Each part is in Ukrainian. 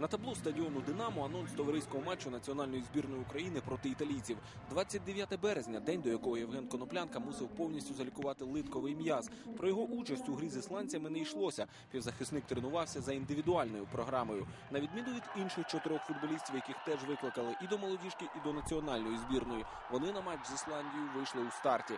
На табло стадіону Динамо анонс товариського матчу національної збірної України проти італійців. 29 березня, день до якого Євген Коноплянка мусив повністю залікувати литковий м'яз. Про його участь у грі з ісландцями не йшлося. Півзахисник тренувався за індивідуальною програмою. На відміну від інших чотирьох футболістів, яких теж викликали і до молодіжки, і до національної збірної. Вони на матч з Ісландією вийшли у старті.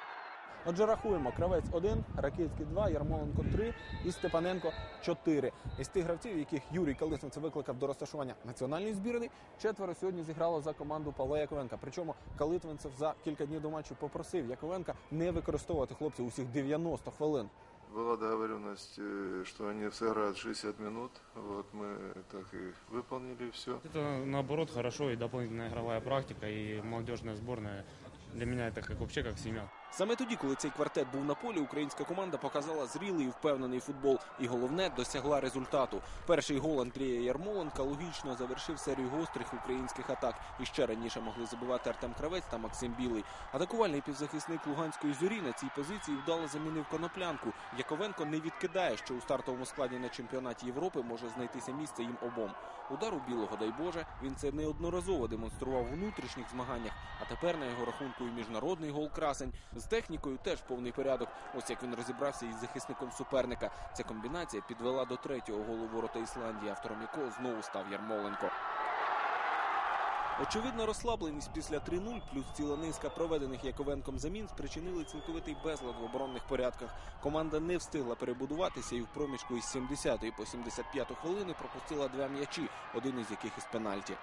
Отже, рахуємо: Кравець 1, Ракицький 2, Ярмоленко 3 і Степаненко 4. Із тих гравців, яких Юрій Калисенцев викликав до розташування національної збірної, четверо сьогодні зіграло за команду Павла Яковенка. Причому Калитвинцев за кілька днів до матчу попросив Яковенка не використовувати хлопців усіх 90 хвилин. Была договоренность, э, что они сыграют 60 минут. Вот мы так и выполнили все. Это наоборот хорошо и дополнительная игровая практика и молодежная сборная. Для меня это как вообще как семья. Саме тоді, коли цей квартет був на полі, українська команда показала зрілий і впевнений футбол, і головне досягла результату. Перший гол Андрія Ярмоленка логічно завершив серію гострих українських атак. І ще раніше могли забивати Артем Кравець та Максим Білий. Атакувальний півзахисник Луганської зорі на цій позиції вдало замінив коноплянку. Яковенко не відкидає, що у стартовому складі на чемпіонаті Європи може знайтися місце їм обом. Удар у білого, дай Боже, він це неодноразово демонстрував у внутрішніх змаганнях. А тепер на його рахунку і міжнародний гол красень. З технікою теж повний порядок. Ось як він розібрався із захисником суперника. Ця комбінація підвела до третього голу ворота Ісландії, автором якого знову став Ярмоленко. Очевидно, розслабленість після 3-0 плюс ціла низка проведених Яковенком замін спричинили цілковитий безлад в оборонних порядках. Команда не встигла перебудуватися і в проміжку із 70 по 75 хвилини пропустила два м'ячі, один із яких із пенальті.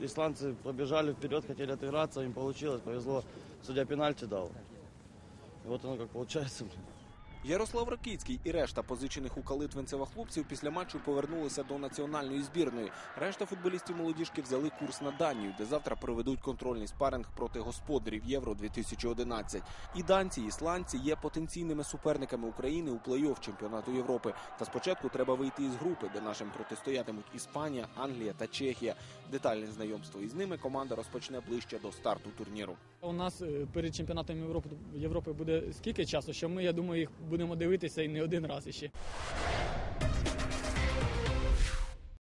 Исландцы побежали вперед, хотели отыграться, им получилось, повезло. Судья пенальти дал. И вот оно как получается. Ярослав Ракицький і решта позичених у Калитвинцева хлопців після матчу повернулися до національної збірної. Решта футболістів молодіжки взяли курс на Данію, де завтра проведуть контрольний спаринг проти господарів Євро 2011. І данці, і ісландці є потенційними суперниками України у плей-офф чемпіонату Європи. Та спочатку треба вийти із групи, де нашим протистоятимуть Іспанія, Англія та Чехія. Детальне знайомство із ними команда розпочне ближче до старту турніру. У нас е, перед чемпіонатом Європи, Європи буде скільки часу, що ми, я думаю, їх будемо дивитися і не один раз іще.